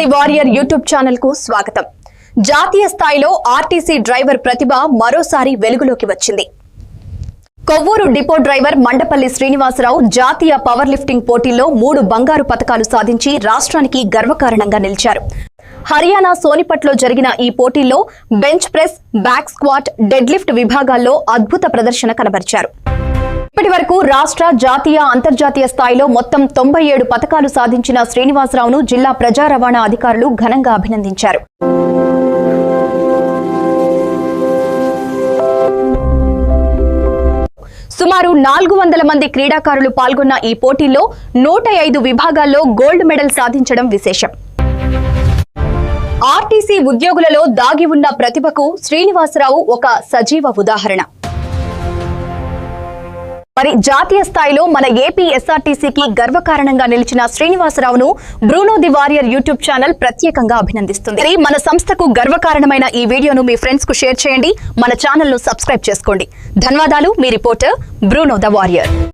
The warrior YouTube ఛానల్కు స్వాగతం. జాతీయ స్థాయిలో ఆర్టీసీ డ్రైవర్ ప్రతిభ మరోసారి వెలుగులోకి వచ్చింది. కొవ్వూరు డిపో డ్రైవర్ మండపల్లి శ్రీనివాసరావు జాతీయ పవర్ లిఫ్టింగ్ పోటీల్లో మూడు బంగారు పతకాలు సాధించి రాష్ట్రానికి గర్వకారణంగా నిలిచారు. హర్యానా సోనిపట్లో జరిగిన ఈ పోటీల్లో bench press back squat dead lift విభాగాల్లో అద్భుత ప్రదర్శన కనబరిచారు. ఇప్పటి వరకు రాష్ట్ర జాతీయ అంతర్జాతీయ స్థాయిలో మొత్తం తొంభై ఏడు పథకాలు సాధించిన శ్రీనివాసరావును జిల్లా ప్రజా రవాణా అధికారులు ఘనంగా అభినందించారు. సుమారు నాలుగు వందల మంది క్రీడాకారులు పాల్గొన్న ఈ పోటీల్లో నూట ఐదు విభాగాల్లో గోల్డ్ మెడల్ సాధించడం విశేషం. ఆర్టీసీ ఉద్యోగులలో దాగి ఉన్న ప్రతిభకు శ్రీనివాసరావు ఒక సజీవ ఉదాహరణ. మరి జాతీయ స్థాయిలో మన ఏపీ ఎస్ఆర్టీసీకి గర్వకారణంగా నిలిచిన శ్రీనివాసరావును Bruno the warrior YouTube channel ప్రత్యేకంగా అభినందిస్తుంది. మన సంస్థకు గర్వకారణమైన ఈ వీడియోను మీ ఫ్రెండ్స్కు షేర్ చేయండి. మన ఛానల్ను సబ్స్క్రైబ్ చేసుకోండి. ధన్యవాదాలు. మీ రిపోర్టర్ బ్రూనో ద వారియర్.